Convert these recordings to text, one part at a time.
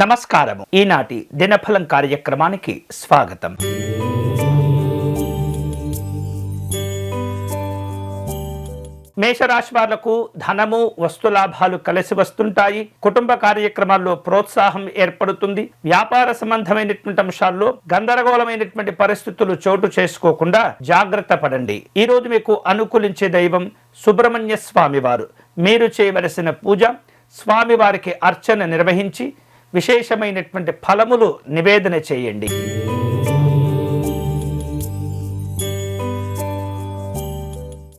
నమస్కారము. ఈనాటి దినఫలం కార్యక్రమానికి స్వాగతం. మేషరాశి వాళ్ళకు ధనము వస్తులాభాలు కలిసి వస్తుంటాయి. కుటుంబ కార్యక్రమాల్లో ప్రోత్సాహం ఏర్పడుతుంది. వ్యాపార సంబంధమైనటువంటి అంశాల్లో గందరగోళమైనటువంటి పరిస్థితులు చోటు చేసుకోకుండా జాగ్రత్త పడండి. ఈ రోజు మీకు అనుకూలించే దైవం సుబ్రహ్మణ్య స్వామివారు. మీరు చేయవలసిన పూజ స్వామివారికి అర్చన నిర్వహించి విశేషమైనటువంటి ఫలములు నివేదన చేయండి.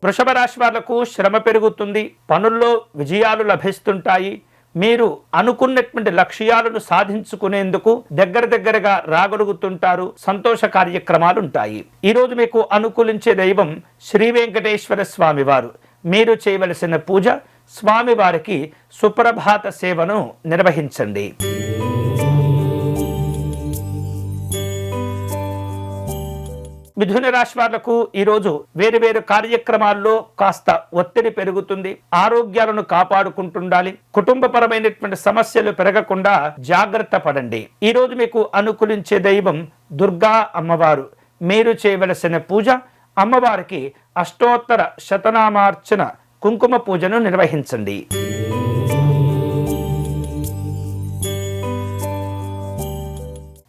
వృషభ రాశి వాళ్ళకు శ్రమ పెరుగుతుంది పనుల్లో విజయాలు లభిస్తుంటాయి. మీరు అనుకున్నటువంటి లక్ష్యాలను సాధించుకునేందుకు దగ్గర దగ్గరగా రాగలుగుతుంటారు సంతోష కార్యక్రమాలు ఉంటాయి ఈరోజు మీకు అనుకూలించే దైవం శ్రీ వెంకటేశ్వర స్వామివారు. మీరు చేయవలసిన పూజ స్వామివారికి సుప్రభాత సేవను నిర్వహించండి. మిథున రాశి వాళ్ళకు ఈరోజు వేరు వేరు కార్యక్రమాల్లో కాస్త ఒత్తిడి పెరుగుతుంది. ఆరోగ్యాలను కాపాడుకుంటుండాలి. కుటుంబపరమైనటువంటి సమస్యలు పెరగకుండా జాగ్రత్త పడండి. ఈరోజు మీకు అనుకూలించే దైవం దుర్గా అమ్మవారు. మీరు చేయవలసిన పూజ అమ్మవారికి అష్టోత్తర శతనామార్చన కుంకుమ పూజను నిర్వహించండి.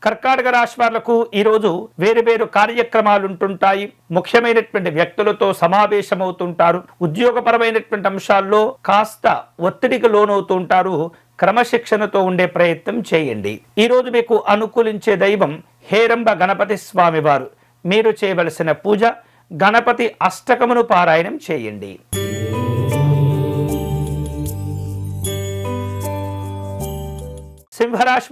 కర్కాటక రాశి వాళ్ళకు ఈరోజు వేరు వేరు కార్యక్రమాలు ఉంటుంటాయి ముఖ్యమైనటువంటి వ్యక్తులతో సమావేశమవుతుంటారు. ఉద్యోగపరమైనటువంటి అంశాల్లో కాస్త ఒత్తిడికి లోనవుతుంటారు. క్రమశిక్షణతో ఉండే ప్రయత్నం చేయండి. ఈరోజు మీకు అనుకూలించే దైవం హేరంబ గణపతి స్వామివారు. మీరు చేయవలసిన పూజ గణపతి అష్టకమును పారాయణం చేయండి. సింహరాశి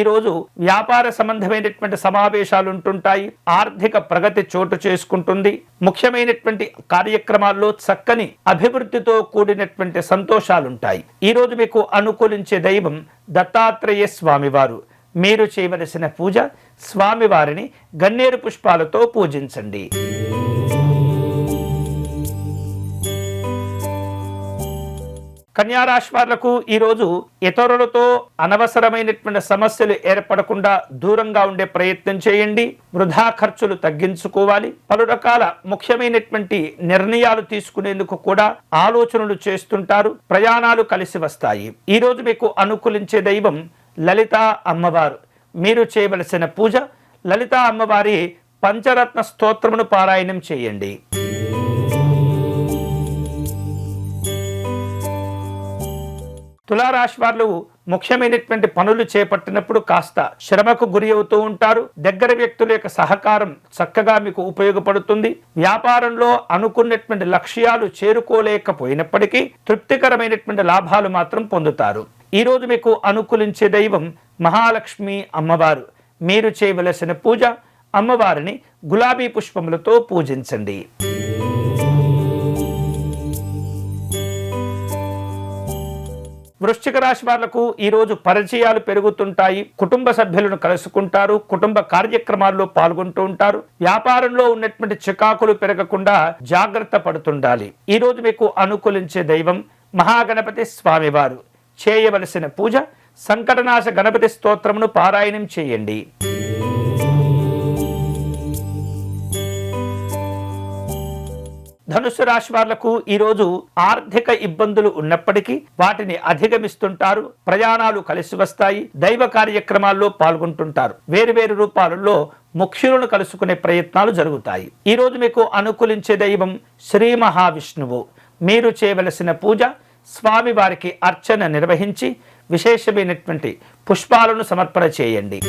ఈరోజు వ్యాపార సంబంధమైనటువంటి సమావేశాలు ఉంటుంటాయి ఆర్థిక ప్రగతి చోటు చేసుకుంటుంది. ముఖ్యమైనటువంటి కార్యక్రమాల్లో చక్కని అభివృద్ధితో కూడినటువంటి సంతోషాలుంటాయి. ఈరోజు మీకు అనుకూలించే దైవం దత్తాత్రేయ స్వామివారు. మీరు చేయవలసిన పూజ స్వామివారిని గన్నేరు పుష్పాలతో పూజించండి. కన్యారాశి వాళ్ళకు ఈరోజు ఇతరులతో అనవసరమైనటువంటి సమస్యలు ఏర్పడకుండా దూరంగా ఉండే ప్రయత్నం చేయండి. వృధా ఖర్చులు తగ్గించుకోవాలి. పలు రకాల ముఖ్యమైనటువంటి నిర్ణయాలు తీసుకునేందుకు కూడా ఆలోచనలు చేస్తుంటారు. ప్రయాణాలు కలిసి వస్తాయి. ఈరోజు మీకు అనుకూలించే దైవం లలిత అమ్మవారు. మీరు చేయవలసిన పూజ లలిత అమ్మవారి పంచరత్న స్తోత్రమును పారాయణం చేయండి. తులారాశి వాళ్ళు ముఖ్యమైనటువంటి పనులు చేపట్టినప్పుడు కాస్త శ్రమకు గురి అవుతూ ఉంటారు. దగ్గర వ్యక్తుల యొక్క సహకారం చక్కగా మీకు ఉపయోగపడుతుంది. వ్యాపారంలో అనుకున్నటువంటి లక్ష్యాలు చేరుకోలేకపోయినప్పటికీ తృప్తికరమైనటువంటి లాభాలు మాత్రం పొందుతారు. ఈరోజు మీకు అనుకూలించే దైవం మహాలక్ష్మి అమ్మవారు. మీరు చేయవలసిన పూజ అమ్మవారిని గులాబీ పుష్పములతో పూజించండి. వృశ్చిక రాశి వాళ్ళకు ఈరోజు పరిచయాలు పెరుగుతుంటాయి. కుటుంబ సభ్యులను కలుసుకుంటారు. కుటుంబ కార్యక్రమాల్లో పాల్గొంటూ ఉంటారు. వ్యాపారంలో ఉన్నటువంటి చికాకులు పెరగకుండా జాగ్రత్త పడుతుండాలి. ఈ రోజు మీకు అనుకూలించే దైవం మహాగణపతి స్వామివారు. చేయవలసిన పూజ సంకటనాశ గణపతి స్తోత్రమును పారాయణం చేయండి. ధనుసు రాశి వాళ్ళకు ఈరోజు ఆర్థిక ఇబ్బందులు ఉన్నప్పటికీ వాటిని అధిగమిస్తుంటారు ప్రయాణాలు కలిసి వస్తాయి దైవ కార్యక్రమాల్లో పాల్గొంటుంటారు. వేరువేరు రూపాలలో ముఖ్యులను కలుసుకునే ప్రయత్నాలు జరుగుతాయి. ఈ రోజు మీకు అనుకూలించే దైవం శ్రీ మహావిష్ణువు. మీరు చేయవలసిన పూజ స్వామివారికి అర్చన నిర్వహించి విశేషమైనటువంటి పుష్పాలను సమర్పణ చేయండి.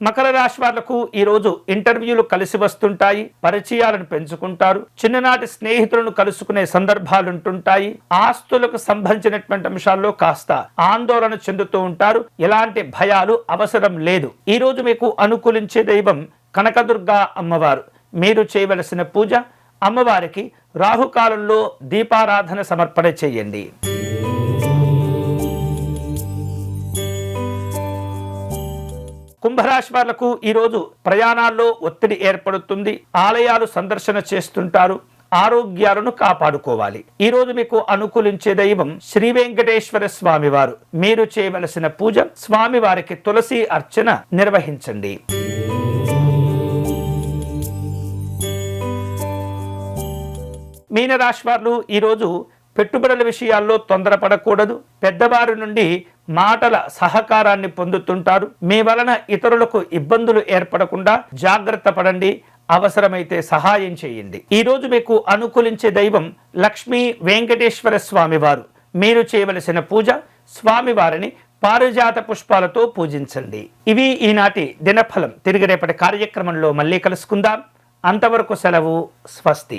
మకర రాశి వాళ్ళకు ఈరోజు ఇంటర్వ్యూలు కలిసి వస్తుంటాయి పరిచయాలను పెంచుకుంటారు. చిన్ననాటి స్నేహితులను కలుసుకునే సందర్భాలు ఉంటుంటాయి. ఆస్తులకు సంబంధించినటువంటి అంశాల్లో కాస్త ఆందోళన చెందుతూ ఉంటారు. ఎలాంటి భయాలు అవసరం లేదు. ఈ రోజు మీకు అనుకూలించే దైవం కనకదుర్గా అమ్మవారు. మీరు చేయవలసిన పూజ అమ్మవారికి రాహుకాలంలో దీపారాధన సమర్పణ చేయండి. కుంభరాశి వాళ్ళకు ఈరోజు ప్రయాణాల్లో ఒత్తిడి ఏర్పడుతుంది ఆలయాలు సందర్శన చేస్తుంటారు ఆరోగ్యాలను కాపాడుకోవాలి. ఈరోజు మీకు అనుకూలించే దైవం శ్రీ వెంకటేశ్వర స్వామివారు. మీరు చేయవలసిన పూజ స్వామివారికి తులసి అర్చన నిర్వహించండి. మీనరాశి వారు ఈరోజు పెట్టుబడుల విషయాల్లో తొందరపడకూడదు. పెద్దవారి నుండి మాటల సహకారాన్ని పొందుతుంటారు. మీ వలన ఇతరులకు ఇబ్బందులు ఏర్పడకుండా జాగ్రత్త పడండి. అవసరమైతే సహాయం చేయండి. ఈరోజు మీకు అనుకూలించే దైవం లక్ష్మీ వెంకటేశ్వర స్వామివారు. మీరు చేయవలసిన పూజ స్వామివారిని పారిజాత పుష్పాలతో పూజించండి. ఇవి ఈనాటి దినఫలం. తిరిగి రేపటి కార్యక్రమంలో మళ్ళీ కలుసుకుందాం. అంతవరకు సెలవు. స్వస్తి.